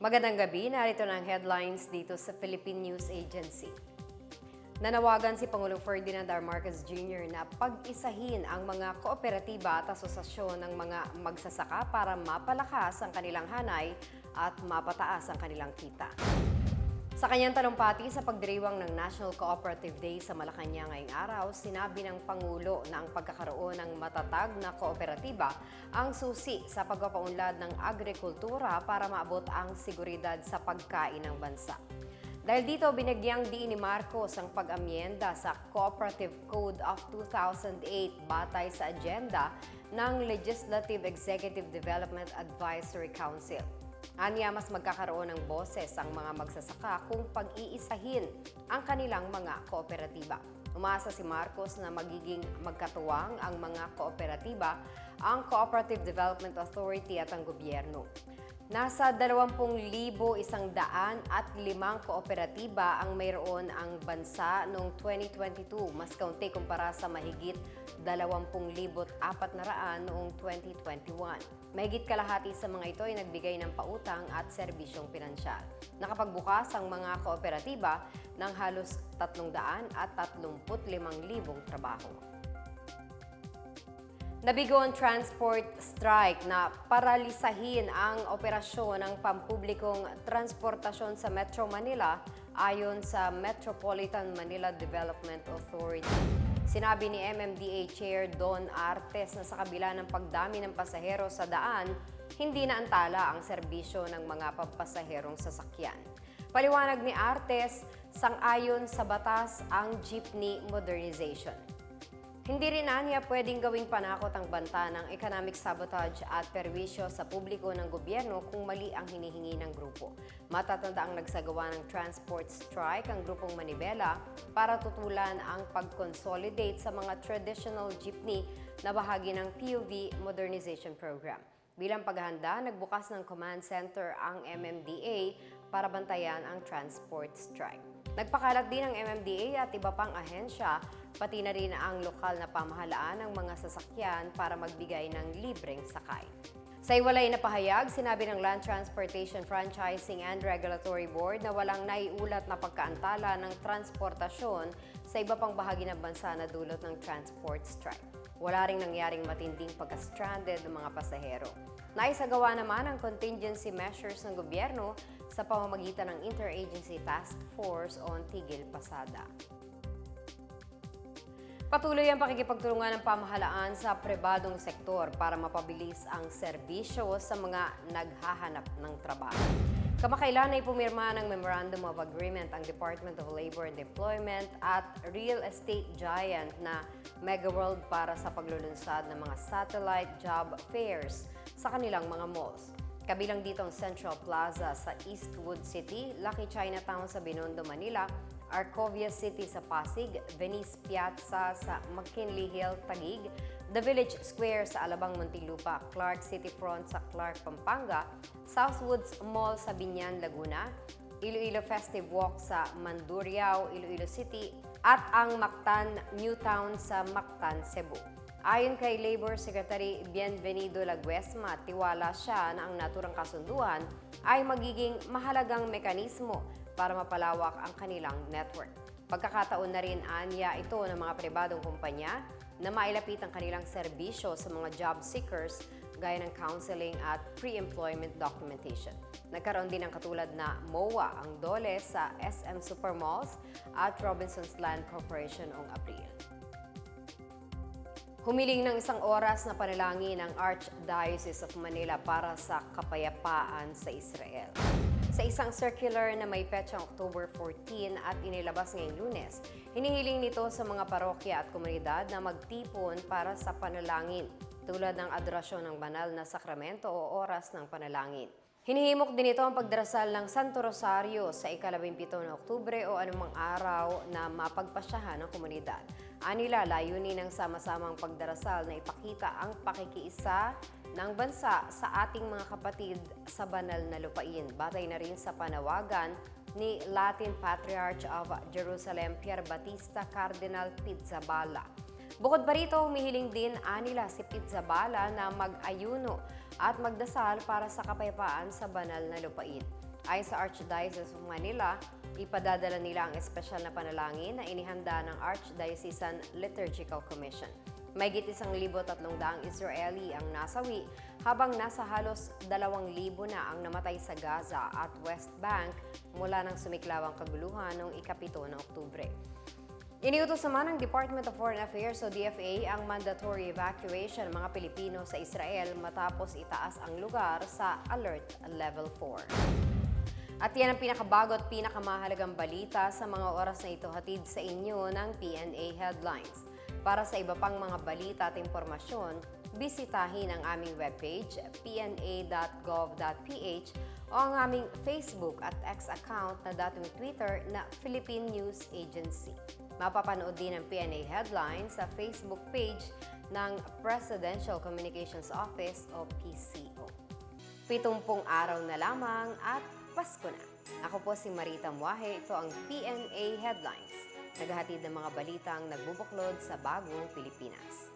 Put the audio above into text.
Magandang gabi, narito na ang headlines dito sa Philippine News Agency. Nanawagan si Pangulong Ferdinand R. Marcos Jr. na pag-isahin ang mga kooperatiba at asosasyon ng mga magsasaka para mapalakas ang kanilang hanay at mapataas ang kanilang kita. Sa kanyang talumpati sa pagdiriwang ng National Cooperative Day sa Malacanang ngayong araw, sinabi ng Pangulo na ang pagkakaroon ng matatag na kooperatiba ang susi sa pagpapaunlad ng agrikultura para maabot ang seguridad sa pagkain ng bansa. Dahil dito, binagyang diin ni Marcos ang pag-amyenda sa Cooperative Code of 2008 batay sa agenda ng Legislative Executive Development Advisory Council. Anya, mas magkakaroon ng boses ang mga magsasaka kung pag-iisahin ang kanilang mga kooperatiba. Umasa si Marcos na magiging magkatuwang ang mga kooperatiba, ang Cooperative Development Authority at ang gobyerno. Nasa 20,105 kooperatiba ang mayroon ang bansa noong 2022, mas kaunti kumpara sa mahigit 20,400 noong 2021. Mahigit kalahati sa mga ito ay nagbigay ng pautang at serbisyong pinansyal. Nakapagbukas ang mga kooperatiba ng halos 300 at 35,000 trabaho. Nabigo ang transport strike na paralisahin ang operasyon ng pampublikong transportasyon sa Metro Manila ayon sa Metropolitan Manila Development Authority. Sinabi ni MMDA Chair Don Artes na sa kabila ng pagdami ng pasahero sa daan, hindi na antala ang serbisyo ng mga pampasaherong sasakyan. Paliwanag ni Artes, sang-ayon sa batas ang jeepney modernization. Hindi rin aniya pwedeng gawing panakot ang banta ng economic sabotage at perwisyo sa publiko ng gobyerno kung mali ang hinihingi ng grupo. Matatanda ang nagsagawa ng transport strike ang grupong Manibela para tutulan ang pag-consolidate sa mga traditional jeepney na bahagi ng PUV Modernization Program. Bilang paghahanda, nagbukas ng command center ang MMDA para bantayan ang transport strike. Nagpakalat din ang MMDA at iba pang ahensya, pati na rin ang lokal na pamahalaan ng mga sasakyan para magbigay ng libreng sakay. Sa iwalay na pahayag, sinabi ng Land Transportation Franchising and Regulatory Board na walang naiulat na pagkaantala ng transportasyon sa iba pang bahagi ng bansa na dulot ng transport strike. Wala ring nangyaring matinding pagka-stranded ng mga pasahero. Naisagawa naman ang contingency measures ng gobyerno sa pamamagitan ng Interagency Task Force on Tigil Pasada. Patuloy ang pakikipagtulungan ng pamahalaan sa pribadong sektor para mapabilis ang serbisyo sa mga naghahanap ng trabaho. Kamakailan ay pumirma ng Memorandum of Agreement ang Department of Labor and Employment at real estate giant na Megaworld para sa paglulunsad ng mga satellite job fairs sa kanilang mga malls. Kabilang dito ang Central Plaza sa Eastwood City, Lucky Chinatown sa Binondo, Manila, Arcovia City sa Pasig, Venice Piazza sa McKinley Hill, Taguig, The Village Square sa Alabang, Muntinlupa, Clark City Front sa Clark, Pampanga, Southwoods Mall sa Binyan, Laguna, Iloilo Festive Walk sa Mandurriao, Iloilo City, at ang Mactan Newtown sa Mactan, Cebu. Ayon kay Labor Secretary Bienvenido Laguesma, tiwala siya na ang naturang kasunduan ay magiging mahalagang mekanismo para mapalawak ang kanilang network. Pagkakataon na rin anya ito ng mga pribadong kumpanya na mailapit ang kanilang serbisyo sa mga job seekers gaya ng counseling at pre-employment documentation. Nagkaroon din ng katulad na MOA ang DOLE sa SM Supermalls at Robinson's Land Corporation noong Abril. Humiling ng isang oras na panalangin ang Archdiocese of Manila para sa kapayapaan sa Israel. Sa isang circular na may petsang October 14 at inilabas ngayong lunes, hinihiling nito sa mga parokya at komunidad na magtipon para sa panalangin, tulad ng adorasyon ng banal na sakramento o oras ng panalangin. Hinihimok din ito ang pagdarasal ng Santo Rosario sa ikalabimpito ng Oktubre o anumang araw na mapagpasyahan ng komunidad. Anila, layunin ng sama-samang pagdarasal na ipakita ang pakikiisa ng bansa sa ating mga kapatid sa banal na lupain. Batay na rin sa panawagan ni Latin Patriarch of Jerusalem Pier Batista Cardinal Pizzaballa. Bukod pa rito, humihiling din anila si Pizzaballa na mag-ayuno at magdasal para sa kapayapaan sa banal na lupain. Ayon sa Archdiocese of Manila, ipadadala nila ang espesyal na panalangin na inihanda ng Archdiocesan Liturgical Commission. Mayigit isang libo tatlong daang Israeli ang nasawi habang nasa halos dalawang libo na ang namatay sa Gaza at West Bank mula ng sumiklawang kaguluhan noong ikapito ng Oktubre. Iniutos naman ng Department of Foreign Affairs o DFA ang mandatory evacuation ng mga Pilipino sa Israel matapos itaas ang lugar sa Alert Level 4. At yan ang pinakabago at pinakamahalagang balita sa mga oras na ito hatid sa inyo ng PNA Headlines. Para sa iba pang mga balita at impormasyon, bisitahin ang aming webpage pna.gov.ph o ang aming Facebook at X account na dating Twitter na Philippine News Agency. Mapapanood din ang PNA Headlines sa Facebook page ng Presidential Communications Office o PCO. Pitumpung araw na lamang at Pasko na. Ako po si Marita Muahe. Ito ang PNA Headlines. Naghahatid ng mga balitang nagbubuklod sa bagong Pilipinas.